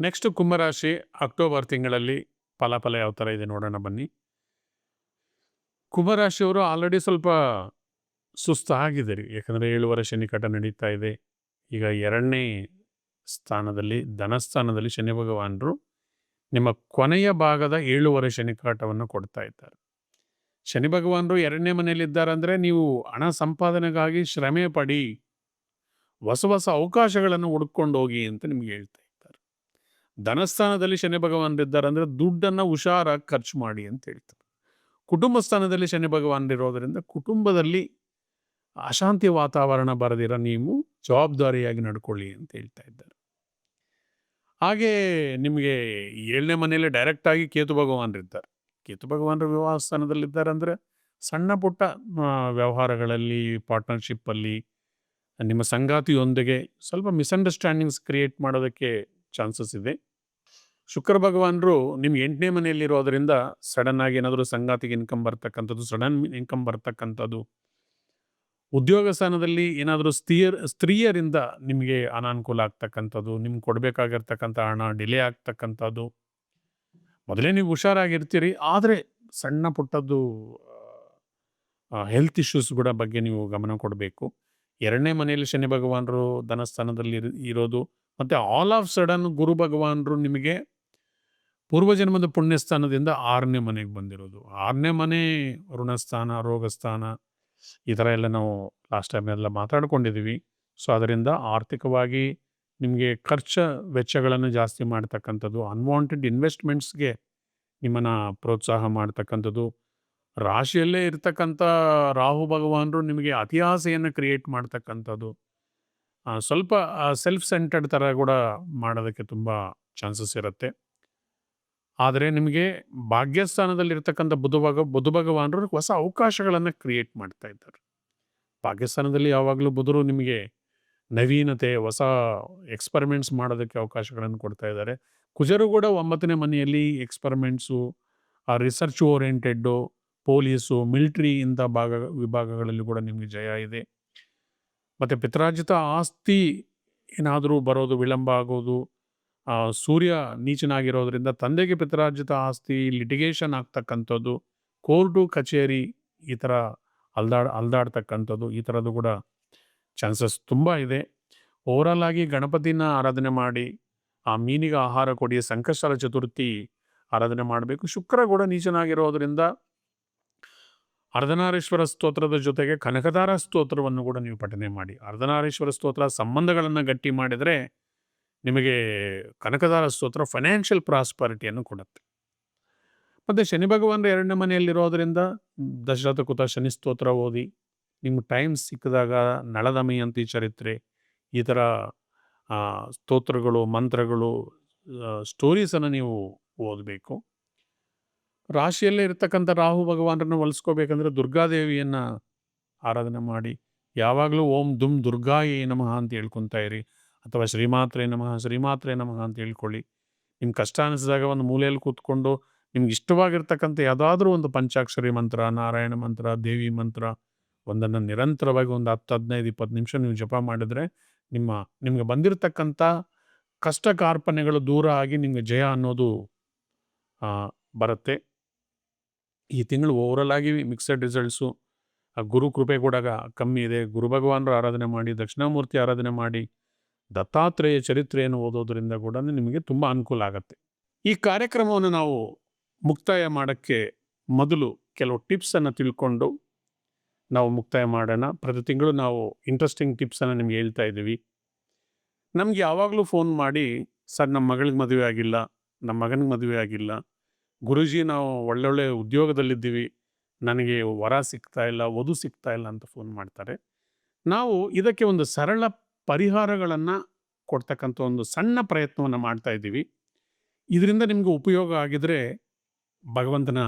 Next ಕುಂಭರಾಶಿ October ತಿಂಗಳಲ್ಲಿ ಫಲಾಫಲ ಯಾವ ಥರ ಇದೆ ನೋಡೋಣ ಬನ್ನಿ. ಕುಂಭರಾಶಿಯವರು ಆಲ್ರೆಡಿ ಸ್ವಲ್ಪ ಸುಸ್ತಾಗಿದ್ದಾರೆ. ಯಾಕಂದರೆ ಏಳುವರೆ ಶನಿಕಟ ನಡೀತಾ ಇದೆ. ಈಗ ಎರಡನೇ ಸ್ಥಾನದಲ್ಲಿ, ಧನಸ್ಥಾನದಲ್ಲಿ ಶನಿ ಭಗವಾನರು ನಿಮ್ಮ ಕೊನೆಯ ಭಾಗದ ಏಳುವರೆ ಶನಿಕಾಟವನ್ನು ಕೊಡ್ತಾ ಇದ್ದಾರೆ. ಶನಿ ಭಗವಾನರು ಎರಡನೇ ಮನೆಯಲ್ಲಿದ್ದಾರೆ ಅಂದರೆ ನೀವು ಹಣ ಸಂಪಾದನೆಗಾಗಿ ಶ್ರಮೆ ಪಡಿ, ಹೊಸ ಹೊಸ ಅವಕಾಶಗಳನ್ನು ಹುಡ್ಕೊಂಡು ಹೋಗಿ ಅಂತ ನಿಮ್ಗೆ ಹೇಳ್ತಾ ಧನಸ್ಥಾನದಲ್ಲಿ ಶನಿ ಭಗವಾನರಿದ್ದಾರೆ ಅಂದರೆ ದುಡ್ಡನ್ನು ಹುಷಾರಾಗಿ ಖರ್ಚು ಮಾಡಿ ಅಂತ ಹೇಳ್ತಾರೆ. ಕುಟುಂಬ ಸ್ಥಾನದಲ್ಲಿ ಶನಿ ಭಗವಾನರಿರೋದರಿಂದ ಕುಟುಂಬದಲ್ಲಿ ಅಶಾಂತಿ ವಾತಾವರಣ ಬರದಿರ ನೀವು ಜವಾಬ್ದಾರಿಯಾಗಿ ನಡ್ಕೊಳ್ಳಿ ಅಂತ ಹೇಳ್ತಾ ಇದ್ದಾರೆ. ಹಾಗೆ ನಿಮಗೆ ಏಳನೇ ಮನೆಯಲ್ಲಿ ಡೈರೆಕ್ಟಾಗಿ ಕೇತು ಭಗವಾನರಿದ್ದಾರೆ ಕೇತು ಭಗವಾನರ ವಿವಾಹ ಸ್ಥಾನದಲ್ಲಿದ್ದಾರೆ ಅಂದರೆ ಸಣ್ಣ ಪುಟ್ಟ ವ್ಯವಹಾರಗಳಲ್ಲಿ ಪಾರ್ಟ್ನರ್ಶಿಪ್ಪಲ್ಲಿ ನಿಮ್ಮ ಸಂಗಾತಿಯೊಂದಿಗೆ ಸ್ವಲ್ಪ ಮಿಸ್ಅಂಡರ್ಸ್ಟ್ಯಾಂಡಿಂಗ್ಸ್ ಕ್ರಿಯೇಟ್ ಮಾಡೋದಕ್ಕೆ ಚಾನ್ಸಸ್ ಇದೆ. ಶುಕ್ರ ಭಗವಾನರು ನಿಮ್ಗೆ ಎಂಟನೇ ಮನೆಯಲ್ಲಿರೋದ್ರಿಂದ ಸಡನ್ ಆಗಿ ಏನಾದರೂ ಸಂಗಾತಿಗೆ ಇನ್ಕಮ್ ಬರ್ತಕ್ಕಂಥದ್ದು ಸಡನ್ ಇನ್ಕಮ್ ಬರ್ತಕ್ಕಂಥದ್ದು. ಉದ್ಯೋಗ ಸ್ಥಾನದಲ್ಲಿ ಏನಾದರೂ ಸ್ತ್ರೀಯರ್ ಸ್ತ್ರೀಯರಿಂದ ನಿಮಗೆ ಅನಾನುಕೂಲ ಆಗ್ತಕ್ಕಂಥದ್ದು ನಿಮ್ಗೆ ಕೊಡಬೇಕಾಗಿರ್ತಕ್ಕಂಥ ಹಣ ಡಿಲೇ ಆಗ್ತಕ್ಕಂಥದ್ದು. ಮೊದಲೇ ನೀವು ಹುಷಾರಾಗಿರ್ತೀರಿ, ಆದರೆ ಸಣ್ಣ ಪುಟ್ಟದ್ದು ಹೆಲ್ತ್ ಇಶ್ಯೂಸ್ ಕೂಡ ಬಗ್ಗೆ ನೀವು ಗಮನ ಕೊಡಬೇಕು. ಎರಡನೇ ಮನೆಯಲ್ಲಿ ಶನಿ ಭಗವಾನರು ಧನಸ್ಥಾನದಲ್ಲಿ ಇರ್- ಇರೋದು, ಮತ್ತು ಆಲ್ ಆಫ್ ಸಡನ್ ಗುರು ಭಗವಾನರು ನಿಮಗೆ ಪೂರ್ವಜನ್ಮದ ಪುಣ್ಯಸ್ಥಾನದಿಂದ ಆರನೇ ಮನೆಗೆ ಬಂದಿರೋದು. ಆರನೇ ಮನೆ ಋಣಸ್ಥಾನ, ರೋಗಸ್ಥಾನ, ಈ ಥರ ಎಲ್ಲ ನಾವು ಲಾಸ್ಟ್ ಟೈಮ್ ಎಲ್ಲ ಮಾತಾಡ್ಕೊಂಡಿದ್ದೀವಿ. ಸೊ ಅದರಿಂದ ಆರ್ಥಿಕವಾಗಿ ನಿಮಗೆ ಖರ್ಚು ವೆಚ್ಚಗಳನ್ನು ಜಾಸ್ತಿ ಮಾಡ್ತಕ್ಕಂಥದ್ದು ಅನ್ವಾಂಟೆಡ್ ಇನ್ವೆಸ್ಟ್ಮೆಂಟ್ಸ್ಗೆ ನಿಮ್ಮನ್ನು ಪ್ರೋತ್ಸಾಹ ಮಾಡ್ತಕ್ಕಂಥದ್ದು, ರಾಶಿಯಲ್ಲೇ ಇರ್ತಕ್ಕಂಥ ರಾಹು ಭಗವಾನರು ನಿಮಗೆ ಅತಿಹಾಸೆಯನ್ನು ಕ್ರಿಯೇಟ್ ಮಾಡ್ತಕ್ಕಂಥದ್ದು ಸ್ವಲ್ಪ ಸೆಲ್ಫ್ ಸೆಂಟರ್ಡ್ ಥರ ಕೂಡ ಮಾಡೋದಕ್ಕೆ ತುಂಬ ಚಾನ್ಸಸ್ ಇರುತ್ತೆ. ಆದರೆ ನಿಮಗೆ ಭಾಗ್ಯಸ್ಥಾನದಲ್ಲಿರ್ತಕ್ಕಂಥ ಬುಧ ಭಗ ಬುಧ ಭಗವಾನರು ಹೊಸ ಅವಕಾಶಗಳನ್ನು ಕ್ರಿಯೇಟ್ ಮಾಡ್ತಾ ಇದ್ದಾರೆ. ಭಾಗ್ಯಸ್ಥಾನದಲ್ಲಿ ಯಾವಾಗಲೂ ಬುಧರು ನಿಮಗೆ ನವೀನತೆ ಹೊಸ ಎಕ್ಸ್ಪರಿಮೆಂಟ್ಸ್ ಮಾಡೋದಕ್ಕೆ ಅವಕಾಶಗಳನ್ನು ಕೊಡ್ತಾ ಇದ್ದಾರೆ. ಕುಜರು ಕೂಡ ಒಂಬತ್ತನೇ ಮನೆಯಲ್ಲಿ experiments research oriented police military ಇಂಥ ಭಾಗ ವಿಭಾಗಗಳಲ್ಲಿ ಕೂಡ ನಿಮಗೆ ಜಯ ಇದೆ. ಮತ್ತು ಪಿತ್ರಾರ್ಜಿತ ಆಸ್ತಿ ಏನಾದರೂ ಬರೋದು ವಿಳಂಬ ಆಗೋದು ಆ, ಸೂರ್ಯ ನೀಚನಾಗಿರೋದ್ರಿಂದ ತಂದೆಗೆ ಪಿತ್ರಾರ್ಜಿತ ಆಸ್ತಿ ಲಿಟಿಗೇಷನ್ ಆಗ್ತಕ್ಕಂಥದ್ದು, ಕೋರ್ಟು, ಕಚೇರಿ ಈ ಥರ ಅಲ್ದಾಡ್, ಅಲ್ದಾಡ್ತಕ್ಕಂಥದ್ದು ಈ ಥರದ್ದು ಕೂಡ ಚಾನ್ಸಸ್ ತುಂಬ ಇದೆ. ಓವರಾಲ್ ಆಗಿ ಗಣಪತಿನ ಆರಾಧನೆ ಮಾಡಿ, ಆ ಮೀನಿಗೆ ಆಹಾರ ಕೊಡಿ ಸಂಕಷ್ಟರ ಚತುರ್ಥಿ ಆರಾಧನೆ ಮಾಡಬೇಕು. ಶುಕ್ರ ಕೂಡ ನೀಚನಾಗಿರೋದ್ರಿಂದ ಅರ್ಧನಾರೇಶ್ವರ ಸ್ತೋತ್ರದ ಜೊತೆಗೆ ಕನಕದಾರ ಸ್ತೋತ್ರವನ್ನು ಕೂಡ ನೀವು ಪಠನೆ ಮಾಡಿ. ಅರ್ಧನಾರೇಶ್ವರ ಸ್ತೋತ್ರ ಸಂಬಂಧಗಳನ್ನು ಗಟ್ಟಿ ಮಾಡಿದರೆ ನಿಮಗೆ ಕನಕದಾರ ಸ್ತೋತ್ರ ಫೈನಾನ್ಷಿಯಲ್ ಪ್ರಾಸ್ಪರಿಟಿಯನ್ನು ಕೊಡುತ್ತೆ. ಮತ್ತು ಶನಿ ಭಗವಾನರ ಎರಡನೇ ಮನೆಯಲ್ಲಿರೋದ್ರಿಂದ ದಶರಥ ಕುತ ಶನಿ ಸ್ತೋತ್ರ ಓದಿ, ನಿಮ್ಗೆ ಟೈಮ್ ಸಿಕ್ಕಿದಾಗ ನಳದಮಯಂತಿ ಚರಿತ್ರೆ, ಈ ಥರ ಸ್ತೋತ್ರಗಳು, ಮಂತ್ರಗಳು ಸ್ಟೋರೀಸನ್ನು ನೀವು ಓದಬೇಕು. ರಾಶಿಯಲ್ಲೇ ಇರ್ತಕ್ಕಂಥ ರಾಹು ಭಗವಾನರನ್ನು ಒಲಿಸ್ಕೋಬೇಕಂದ್ರೆ ದುರ್ಗಾದೇವಿಯನ್ನು ಆರಾಧನೆ ಮಾಡಿ, ಯಾವಾಗಲೂ ಓಂ ದುಮ್ ದುರ್ಗಾಯೇ ನಮಃ ಅಂತ ಹೇಳ್ಕೊತಾ ಇರಿ. ಅಥವಾ ಶ್ರೀಮಾತ್ರೆ ನಮಃ ಶ್ರೀಮಾತ್ರೆ ನಮಃ ಅಂತ ಹೇಳ್ಕೊಳ್ಳಿ. ನಿಮ್ಮ ಕಷ್ಟ ಅನಿಸಿದಾಗ ಒಂದು ಮೂಲೆಯಲ್ಲಿ ಕೂತ್ಕೊಂಡು ನಿಮ್ಗೆ ಇಷ್ಟವಾಗಿರ್ತಕ್ಕಂಥ ಯಾವುದಾದ್ರೂ ಒಂದು ಪಂಚಾಕ್ಷರಿ ಮಂತ್ರ, ನಾರಾಯಣ ಮಂತ್ರ, ದೇವಿ ಮಂತ್ರ, ಒಂದನ್ನು ನಿರಂತರವಾಗಿ ಒಂದು ಹತ್ತು, ಹದಿನೈದು, ಇಪ್ಪತ್ತು ನಿಮಿಷ ನೀವು ಜಪ ಮಾಡಿದ್ರೆ ನಿಮ್ಮ, ನಿಮಗೆ ಬಂದಿರತಕ್ಕಂಥ ಕಷ್ಟ ಕಾರ್ಪಣ್ಯಗಳು ದೂರ ಆಗಿ ನಿಮಗೆ ಜಯ ಅನ್ನೋದು ಬರುತ್ತೆ. ಈ ತಿಂಗಳು ಓವರಲ್ ಆಗಿ ಮಿಕ್ಸಡ್ ರಿಸಲ್ಟ್ಸು ಗುರು ಕೃಪೆ ಕೂಡ ಕಮ್ಮಿ ಇದೆ. ಗುರು ಭಗವಾನರ ಆರಾಧನೆ ಮಾಡಿ, ದಕ್ಷಿಣಾಮೂರ್ತಿ ಆರಾಧನೆ ಮಾಡಿ ದತ್ತಾತ್ರೇಯ ಚರಿತ್ರೆಯನ್ನು ಓದೋದ್ರಿಂದ ಕೂಡ ನಿಮಗೆ ತುಂಬ ಅನುಕೂಲ ಆಗುತ್ತೆ. ಈ ಕಾರ್ಯಕ್ರಮವನ್ನು ನಾವು ಮುಕ್ತಾಯ ಮಾಡೋಕ್ಕೆ ಮೊದಲು ಕೆಲವು ಟಿಪ್ಸನ್ನು ತಿಳ್ಕೊಂಡು ನಾವು ಮುಕ್ತಾಯ ಮಾಡೋಣ. ಪ್ರತಿ ತಿಂಗಳು ನಾವು ಇಂಟ್ರೆಸ್ಟಿಂಗ್ ಟಿಪ್ಸನ್ನು ನಿಮ್ಗೆ ಹೇಳ್ತಾ ಇದ್ದೀವಿ. ನಮ್ಗೆ ಯಾವಾಗಲೂ ಫೋನ್ ಮಾಡಿ, ಸರ್ ನಮ್ಮ ಮಗಳಿಗೆ ಮದುವೆ ಆಗಿಲ್ಲ ನಮ್ಮ ಮಗನಿಗೆ ಮದುವೆ ಆಗಿಲ್ಲ, ಗುರುಜಿ ನಾವು ಒಳ್ಳೊಳ್ಳೆ ಉದ್ಯೋಗದಲ್ಲಿದ್ದೀವಿ, ನನಗೆ ವರ ಸಿಗ್ತಾ ಇಲ್ಲ, ವಧು ಸಿಗ್ತಾ ಇಲ್ಲ ಅಂತ ಫೋನ್ ಮಾಡ್ತಾರೆ. ನಾವು ಇದಕ್ಕೆ ಒಂದು ಸರಳ ಪರಿಹಾರಗಳನ್ನು ಕೊಡ್ತಕ್ಕಂಥ ಒಂದು ಸಣ್ಣ ಪ್ರಯತ್ನವನ್ನು ಮಾಡ್ತಾ ಇದ್ದೀವಿ. ಇದರಿಂದ ನಿಮಗೆ ಉಪಯೋಗ ಆಗಿದ್ರೆ ಭಗವಂತನ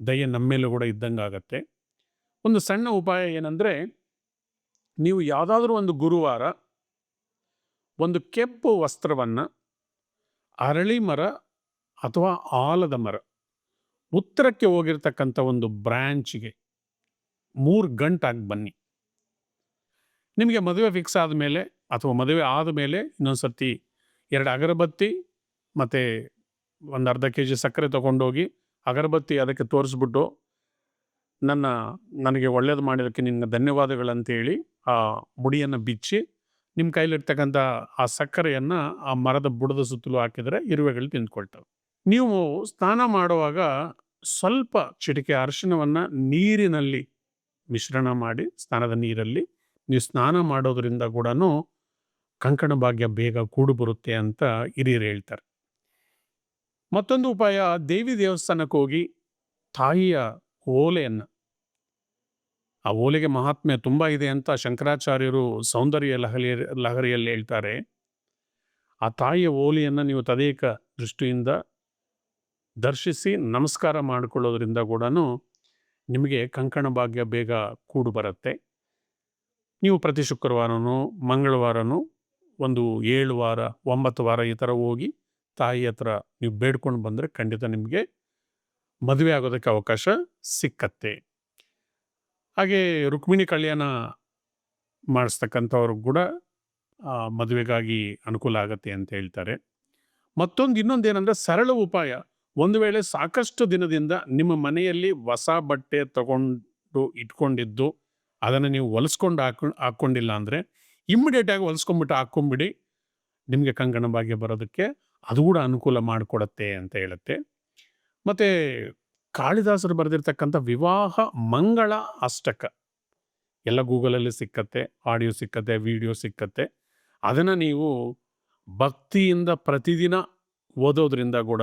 ದಯೆ ನಮ್ಮೇಲೂ ಕೂಡ ಇದ್ದಂಗೆ ಆಗತ್ತೆ. ಒಂದು ಸಣ್ಣ ಉಪಾಯ ಏನಂದರೆ ನೀವು ಯಾವುದಾದ್ರೂ ಒಂದು ಗುರುವಾರ ಒಂದು ಕೆಂಪು ವಸ್ತ್ರವನ್ನು ಅರಳಿ ಮರ ಅಥವಾ ಆಲದ ಮರ ಉತ್ತರಕ್ಕೆ ಹೋಗಿರ್ತಕ್ಕಂಥ ಒಂದು ಬ್ರ್ಯಾಂಚ್ಗೆ ಮೂರು ಗಂಟಾಗಿ ಬನ್ನಿ. ನಿಮಗೆ ಮದುವೆ ಫಿಕ್ಸ್ ಆದಮೇಲೆ ಅಥವಾ ಮದುವೆ ಆದಮೇಲೆ ಇನ್ನೊಂದು ಸರ್ತಿ ಎರಡು ಅಗರಬತ್ತಿ ಮತ್ತು ಒಂದು ಅರ್ಧ ಕೆ ಜಿ ಸಕ್ಕರೆ ತೊಗೊಂಡೋಗಿ ಅಗರಬತ್ತಿ ಅದಕ್ಕೆ ತೋರಿಸ್ಬಿಟ್ಟು ನನ್ನ, ನನಗೆ ಒಳ್ಳೇದು ಮಾಡಿದ್ದಕ್ಕೆ ನಿನ್ನ ಧನ್ಯವಾದಗಳಂತೇಳಿ ಆ ಮುಡಿಯನ್ನು ಬಿಚ್ಚಿ ನಿಮ್ಮ ಕೈಲಿರ್ತಕ್ಕಂಥ ಆ ಸಕ್ಕರೆಯನ್ನು ಆ ಮರದ ಬುಡದ ಸುತ್ತಲೂ ಹಾಕಿದರೆ ಇರುವೆಗಳು ತಿಂದ್ಕೊಳ್ತವೆ. ನೀವು ಸ್ನಾನ ಮಾಡುವಾಗ ಸ್ವಲ್ಪ ಚಿಟಿಕೆ ಅರಿಶಿನವನ್ನು ನೀರಿನಲ್ಲಿ ಮಿಶ್ರಣ ಮಾಡಿ, ಸ್ನಾನದ ನೀರಲ್ಲಿ ನೀವು ಸ್ನಾನ ಮಾಡೋದರಿಂದ ಕೂಡ ಕಂಕಣ ಭಾಗ್ಯ ಬೇಗ ಕೂಡು ಬರುತ್ತೆ ಅಂತ ಹಿರಿಯರು ಹೇಳ್ತಾರೆ. ಮತ್ತೊಂದು ಉಪಾಯ, ದೇವಿ ದೇವಸ್ಥಾನಕ್ಕೆ ಹೋಗಿ ತಾಯಿಯ ಓಲೆಯನ್ನು, ಆ ಓಲೆಗೆ ಮಹಾತ್ಮೆ ತುಂಬ ಇದೆ ಅಂತ ಶಂಕರಾಚಾರ್ಯರು ಸೌಂದರ್ಯ ಲಹರಿ, ಲಹರಿಯಲ್ಲಿ ಹೇಳ್ತಾರೆ. ಆ ತಾಯಿಯ ಓಲೆಯನ್ನು ನೀವು ತದೇಕ ದೃಷ್ಟಿಯಿಂದ ದರ್ಶಿಸಿ ನಮಸ್ಕಾರ ಮಾಡಿಕೊಳ್ಳೋದ್ರಿಂದ ಕೂಡ ನಿಮಗೆ ಕಂಕಣ ಭಾಗ್ಯ ಬೇಗ ಕೂಡು ಬರುತ್ತೆ ನೀವು ಪ್ರತಿ ಶುಕ್ರವಾರನೂ, ಮಂಗಳವಾರನೂ ಒಂದು ಏಳು ವಾರ, ಒಂಬತ್ತು ವಾರ ಈ ಥರ ಹೋಗಿ ತಾಯಿ ಹತ್ರ ನೀವು ಬೇಡ್ಕೊಂಡು ಬಂದರೆ ಖಂಡಿತ ನಿಮಗೆ ಮದುವೆ ಆಗೋದಕ್ಕೆ ಅವಕಾಶ ಸಿಕ್ಕತ್ತೆ. ಹಾಗೆ ರುಕ್ಮಿಣಿ ಕಲ್ಯಾಣ ಮಾಡಿಸ್ತಕ್ಕಂಥವ್ರು ಕೂಡ ಮದುವೆಗಾಗಿ ಅನುಕೂಲ ಆಗತ್ತೆ ಅಂತ ಹೇಳ್ತಾರೆ. ಮತ್ತೊಂದು ಇನ್ನೊಂದು ಏನಂದರೆ ಸರಳ ಉಪಾಯ. ಒಂದು ವೇಳೆ ಸಾಕಷ್ಟು ದಿನದಿಂದ ನಿಮ್ಮ ಮನೆಯಲ್ಲಿ ಹೊಸ ಬಟ್ಟೆ ತಗೊಂಡು ಇಟ್ಕೊಂಡಿದ್ದು ಅದನ್ನು ನೀವು ಹೊಲಿಸ್ಕೊಂಡು ಹಾಕೊಂಡು ಹಾಕ್ಕೊಂಡಿಲ್ಲ ಅಂದರೆ ಇಮ್ಮಿಡಿಯೇಟಾಗಿ ಹೊಲಿಸ್ಕೊಂಡ್ಬಿಟ್ಟು ಹಾಕ್ಕೊಂಬಿಡಿ ನಿಮಗೆ ಕಂಕಣ ಭಾಗ್ಯ ಬರೋದಕ್ಕೆ ಅದು ಕೂಡ ಅನುಕೂಲ ಮಾಡಿಕೊಡತ್ತೆ ಅಂತ ಹೇಳುತ್ತೆ. ಮತ್ತು ಕಾಳಿದಾಸರು ಬರೆದಿರ್ತಕ್ಕಂಥ ವಿವಾಹ ಮಂಗಳ ಅಷ್ಟಕ ಎಲ್ಲ ಗೂಗಲಲ್ಲಿ ಸಿಕ್ಕತ್ತೆ, ಆಡಿಯೋ ಸಿಕ್ಕತ್ತೆ, ವಿಡಿಯೋ ಸಿಕ್ಕತ್ತೆ. ಅದನ್ನು ನೀವು ಭಕ್ತಿಯಿಂದ ಪ್ರತಿದಿನ ಓದೋದ್ರಿಂದ ಕೂಡ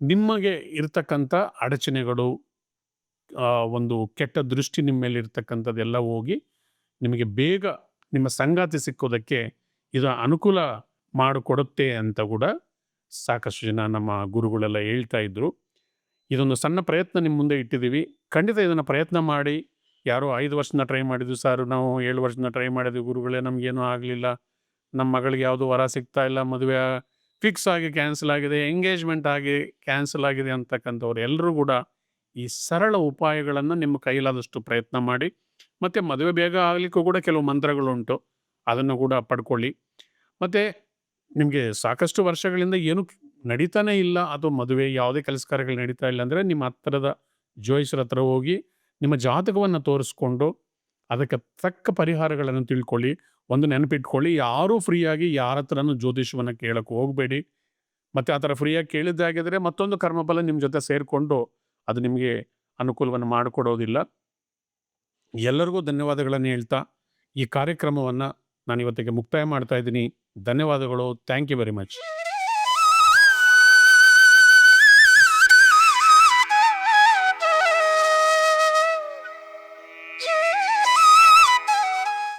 ನಿಮಗೆ ಇರ್ತಕ್ಕಂಥ ಅಡಚಣೆಗಳು ಒಂದು ಕೆಟ್ಟ ದೃಷ್ಟಿ ನಿಮ್ಮ ಮೇಲೆ ಇರ್ತಕ್ಕಂಥದ್ದೆಲ್ಲ ಹೋಗಿ ನಿಮಗೆ ಬೇಗ ನಿಮ್ಮ ಸಂಗಾತಿ ಸಿಕ್ಕೋದಕ್ಕೆ ಇದು ಅನುಕೂಲ ಮಾಡಿಕೊಡುತ್ತೆ ಅಂತ ಕೂಡ ಸಾಕಷ್ಟು ಜನ ನಮ್ಮ ಗುರುಗಳೆಲ್ಲ ಹೇಳ್ತಾ ಇದ್ದರು ಇದೊಂದು ಸಣ್ಣ ಪ್ರಯತ್ನ ನಿಮ್ಮ ಮುಂದೆ ಇಟ್ಟಿದ್ದೀವಿ. ಖಂಡಿತ ಇದನ್ನು ಪ್ರಯತ್ನ ಮಾಡಿ. ಯಾರೋ ಐದು ವರ್ಷದಿಂದ ಟ್ರೈ ಮಾಡಿದ್ವಿ ಸರ್, ನಾವು ಏಳು ವರ್ಷದಿಂದ ಟ್ರೈ ಮಾಡಿದ್ವಿ ಗುರುಗಳೇ, ನಮಗೇನೂ ಆಗಲಿಲ್ಲ. ನಮ್ಮ ಮಗಳಿಗೆ ಯಾವುದು ವರ ಸಿಗ್ತಾ ಇಲ್ಲ, ಮದುವೆ ಫಿಕ್ಸ್ ಆಗಿ ಕ್ಯಾನ್ಸಲ್ ಆಗಿದೆ ಎಂಗೇಜ್ಮೆಂಟ್ ಆಗಿ ಕ್ಯಾನ್ಸಲ್ ಆಗಿದೆ ಅಂತಕ್ಕಂಥವ್ರು ಎಲ್ಲರೂ ಕೂಡ ಈ ಸರಳ ಉಪಾಯಗಳನ್ನು ನಿಮ್ಮ ಕೈಲಾದಷ್ಟು ಪ್ರಯತ್ನ ಮಾಡಿ, ಮತ್ತು ಮದುವೆ ಬೇಗ ಆಗಲಿಕ್ಕೂ ಕೂಡ ಕೆಲವು ಮಂತ್ರಗಳುಂಟು. ಅದನ್ನು ಕೂಡ ಪಡ್ಕೊಳ್ಳಿ. ಮತ್ತು ನಿಮಗೆ ಸಾಕಷ್ಟು ವರ್ಷಗಳಿಂದ ಏನು ನಡೀತಾನೇ ಇಲ್ಲ, ಅಥವಾ ಮದುವೆ ಯಾವುದೇ ಕೆಲಸ ಕಾರ್ಯಗಳು ನಡೀತಾ ಇಲ್ಲ ಅಂದರೆ ನಿಮ್ಮ ಹತ್ತಿರದ ಜೋಯಿಸರ ಹತ್ರ ಹೋಗಿ ನಿಮ್ಮ ಜಾತಕವನ್ನು ತೋರಿಸ್ಕೊಂಡು ಅದಕ್ಕೆ ತಕ್ಕ ಪರಿಹಾರಗಳನ್ನು ತಿಳ್ಕೊಳ್ಳಿ. ಒಂದು ನೆನಪಿಟ್ಕೊಳ್ಳಿ, ಯಾರೂ ಫ್ರೀಯಾಗಿ ಯಾರ ಹತ್ರನೂ ಜ್ಯೋತಿಷವನ್ನು ಕೇಳೋಕ್ಕೆ ಹೋಗಬೇಡಿ. ಮತ್ತು ಆ ಥರ ಫ್ರೀಯಾಗಿ ಕೇಳಿದ್ದಾಗಿದ್ದರೆ ಮತ್ತೊಂದು ಕರ್ಮಬಲ ನಿಮ್ಮ ಜೊತೆ ಸೇರಿಕೊಂಡು ಅದು ನಿಮಗೆ ಅನುಕೂಲವನ್ನು ಮಾಡಿಕೊಡೋದಿಲ್ಲ. ಎಲ್ಲರಿಗೂ ಧನ್ಯವಾದಗಳನ್ನು ಹೇಳ್ತಾ ಈ ಕಾರ್ಯಕ್ರಮವನ್ನು ನಾನು ಇವತ್ತಿಗೆ ಮುಕ್ತಾಯ ಮಾಡ್ತಾ ಇದ್ದೀನಿ. ಧನ್ಯವಾದಗಳು. Thank you very much